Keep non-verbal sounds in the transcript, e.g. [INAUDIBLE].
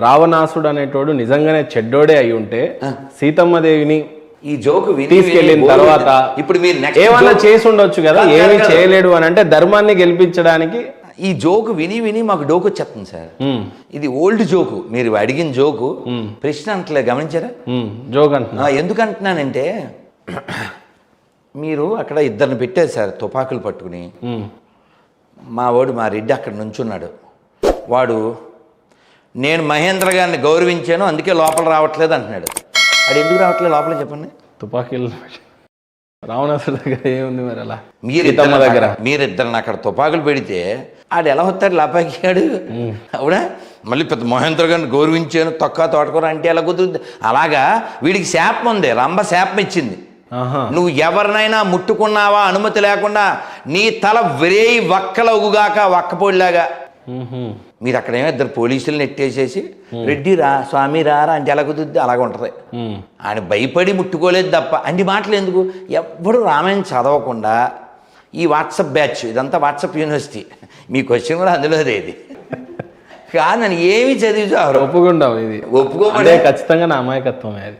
రావణాసుడు అనేటోడు నిజంగానే చెడ్డోడే అయి ఉంటే సీతమ్మదేవిని ఈ జోక్ విని తర్వాత ఇప్పుడు మీరు ఏమన్నా చేసి ఉండొచ్చు కదా? ఏమీ. చేయలేడు అని అంటే ధర్మాన్ని గెలిపించడానికి ఈ జోక్ విని విని మాకు డోక్ వచ్చేస్తుంది సార్. ఇది ఓల్డ్ జోకు. మీరు అడిగిన జోకు. ప్రశ్న అంటలే గమనించారా? జోక్ అంటున్నా. ఎందుకు అంటున్నానంటే మీరు అక్కడ ఇద్దరిని పెట్టారు సార్ తుపాకులు పట్టుకుని. మా వాడు మా రెడ్డి అక్కడ నుంచున్నాడు. వాడు నేను మహేంద్ర గారిని గౌరవించాను అందుకే లోపల రావట్లేదు అంటున్నాడు. అది ఎందుకు రావట్లేదు? లోపల చెప్పండి. తుపాకీలు రావణాసుడు దగ్గర ఏముంది మరి అలా? మీరు దగ్గర. మీరిద్దరిని అక్కడ తుపాకులు పెడితే ఆడు ఎలా వస్తాడు? లాపాకియాడు అవునా? మళ్ళీ పెద్ద మహేంద్ర గారిని గౌరవించాను తొక్క తోటకూర అంటే ఎలా కుదురుద్ది? అలాగా వీడికి శాపం ఉంది రంభ శాపం ఇచ్చింది. నువ్వు ఎవరినైనా ముట్టుకున్నావా? అనుమతి లేకుండా నీ తల విరేయి వక్కలవుగాక వక్కపోడిలాగా. మీరు అక్కడ ఏమో ఇద్దరు పోలీసులు నెట్టేసేసి రెడ్డి రా స్వామి రారా అంటే ఎలా కుదురుద్ది అలాగ ఉంటుంది ఆయన భయపడి ముట్టుకోలేదు తప్ప అన్ని మాటలు ఎందుకు? ఎవ్వడు రామాయణం చదవకుండా ఈ వాట్సప్ బ్యాచ్ ఇదంతా వాట్సప్ యూనివర్సిటీ మీ క్వశ్చన్ కూడా అందులోదే ఇది [LAUGHS] కాదని ఏమి చదివి చావరు ఒప్పుకుంటాం ఇది. ఒప్పుకోమని. అంటే ఖచ్చితంగా నా అమాయకత్వమే అది.